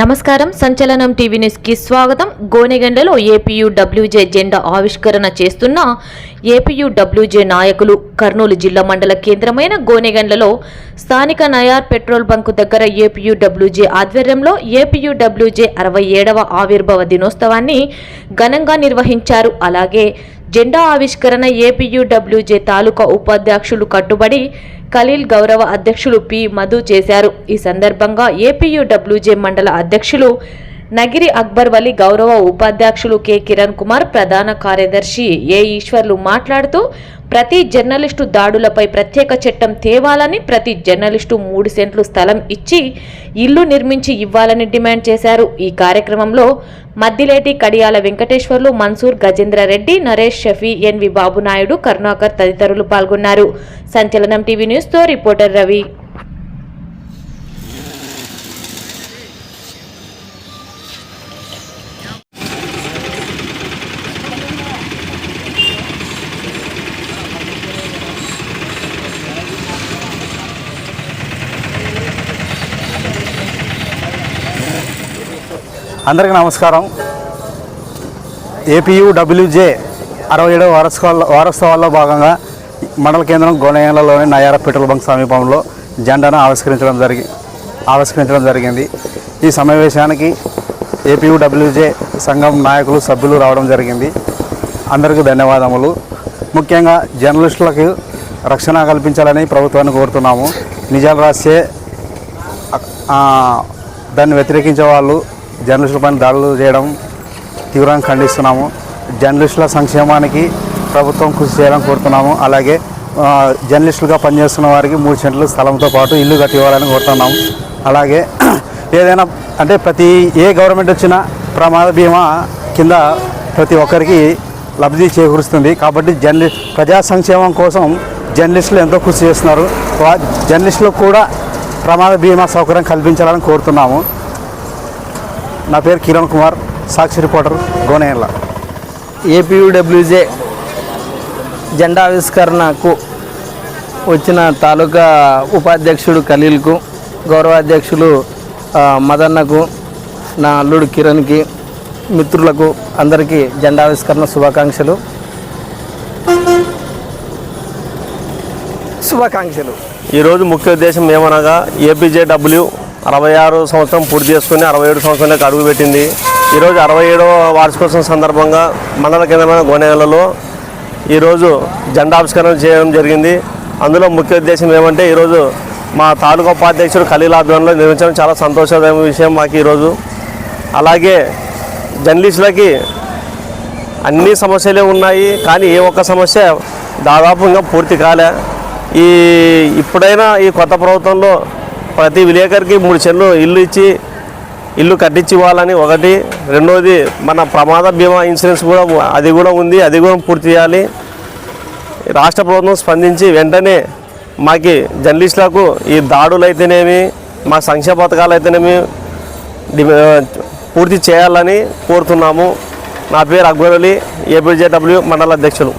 నమస్కారం. సంచలనం టీవీ న్యూస్కి స్వాగతం. గోనెగండలో ఏపీయుడబ్ల్యూజే జెండా ఆవిష్కరణ చేస్తున్న ఏపీయుడబ్ల్యూజే నాయకులు కర్నూలు జిల్లా మండల కేంద్రమైన గోనెగండ్లలో స్థానిక నయార్ పెట్రోల్ బంకు దగ్గర ఏపీయూడబ్ల్యూజే ఆధ్వర్యంలో ఏపీయుడబ్ల్యూజే అరవై ఏడవ ఆవిర్భావ దినోత్సవాన్ని ఘనంగా నిర్వహించారు. అలాగే జెండా ఆవిష్కరణ ఏపీయూడబ్ల్యూజే తాలూకా ఉపాధ్యక్షులు కట్టుబడి ఖలీల్ గౌరవ అధ్యక్షులు పి మధు చేశారు. ఈ సందర్భంగా ఏపీయూడబ్ల్యూజే మండల అధ్యక్షులు నగిరి అక్బర్ వలి గౌరవ ఉపాధ్యక్షులు కె. కిరణ్ కుమార్ ప్రధాన కార్యదర్శి ఏ. ఈశ్వర్లు మాట్లాడుతూ ప్రతి జర్నలిస్టు దాడులపై ప్రత్యేక చట్టం తేవాలని ప్రతి జర్నలిస్టు మూడు సెంట్లు స్థలం ఇచ్చి ఇల్లు నిర్మించి ఇవ్వాలని డిమాండ్ చేశారు. ఈ కార్యక్రమంలో మద్దిలేటి కడియాల వెంకటేశ్వర్లు మన్సూర్ గజేంద్ర రెడ్డి నరేష్ షఫీ ఎన్వి బాబునాయుడు కరుణాకర్ తదితరులు పాల్గొన్నారు. సంచలనం టీవీ న్యూస్తో రిపోర్టర్ రవి. అందరికీ నమస్కారం. ఏపీయూడబ్ల్యూజే అరవై ఏడవ వారసుకోవాల వారోత్సవాల్లో భాగంగా మండల కేంద్రం గోనెగండ్లలోని నయార పెట్రోల్ బంక్ సమీపంలో జెండాను ఆవిష్కరించడం జరిగి ఆవిష్కరించడం జరిగింది. ఈ సమావేశానికి ఏపీయూడబ్ల్యూజే సంఘం నాయకులు సభ్యులు రావడం జరిగింది. అందరికీ ధన్యవాదములు. ముఖ్యంగా జర్నలిస్టులకు రక్షణ కల్పించాలని ప్రభుత్వాన్ని కోరుతున్నాము. నిజాలు రాసే దాన్ని వ్యతిరేకించే వాళ్ళు జర్నలిస్టుల పైన దాడులు చేయడం తీవ్రంగా ఖండిస్తున్నాము. జర్నలిస్టుల సంక్షేమానికి ప్రభుత్వం కృషి చేయడం కోరుతున్నాము. అలాగే జర్నలిస్టులుగా పనిచేస్తున్న వారికి మూడు సెంట్లు స్థలంతో పాటు ఇల్లు కట్టి ఇవ్వాలని కోరుతున్నాము. అలాగే ఏదైనా అంటే ప్రతి ఏ గవర్నమెంట్ వచ్చినా ప్రమాద బీమా కింద ప్రతి ఒక్కరికి లబ్ధి చేకూరుస్తుంది. కాబట్టి జర్నలి ప్రజా సంక్షేమం కోసం జర్నలిస్టులు ఎంతో కృషి చేస్తున్నారు. వా- జర్నలిస్టులకు కూడా ప్రమాద బీమా సౌకర్యం కల్పించాలని కోరుతున్నాము. నా పేరు కిరణ్ కుమార్ సాక్షి రిపోర్టర్ గోనేళ్ళ ఏపీయూడబ్ల్యూజే జెండా ఆవిష్కరణకు వచ్చిన తాలూకా ఉపాధ్యక్షుడు ఖలీల్కు గౌరవాధ్యక్షులు మదన్నకు నా అల్లుడు కిరణ్కి మిత్రులకు అందరికీ జెండా ఆవిష్కరణ శుభాకాంక్షలు. శుభాకాంక్షలు. ఈరోజు ముఖ్య ఉద్దేశం ఏమనగా ఏపీజేడబ్ల్యూ అరవై ఆరు సంవత్సరం పూర్తి చేసుకుని అరవై ఏడు సంవత్సరంలోకి అడుగుపెట్టింది ఈరోజు అరవై ఏడవ వార్షికోత్సవం సందర్భంగా మండల కేంద్రమైన గోనెలలో ఈరోజు జెండా ఆవిష్కరణ చేయడం జరిగింది. అందులో ముఖ్య ఉద్దేశం ఏమంటే ఈరోజు మా తాలూకా ఉపాధ్యక్షుడు ఖలీల్ ఆధ్వర్యంలో నిర్మించడం చాలా సంతోషకరమైన విషయం మాకు ఈరోజు. అలాగే జర్నలిస్టులకి అన్ని సమస్యలే ఉన్నాయి కానీ ఏ ఒక్క సమస్య దాదాపు ఇంకా పూర్తి కాలే. ఈ ఇప్పుడైనా ఈ కొత్త ప్రభుత్వంలో ప్రతి విలేకరికి మూడు చెన్లు ఇల్లు ఇచ్చి ఇల్లు కట్టించివ్వాలని ఒకటి. రెండోది మన ప్రమాద బీమా ఇన్సూరెన్స్ కూడా అది కూడా ఉంది అది కూడా పూర్తి చేయాలి. రాష్ట్ర ప్రభుత్వం స్పందించి వెంటనే మాకి జర్నలిస్టులకు ఈ దాడులు అయితేనేమి మా సంక్షేమ పథకాలు అయితేనేమి పూర్తి చేయాలని కోరుతున్నాము. నా పేరు అక్బర్ అలీ ఏపీజేడబ్ల్యూ మండల అధ్యక్షులు.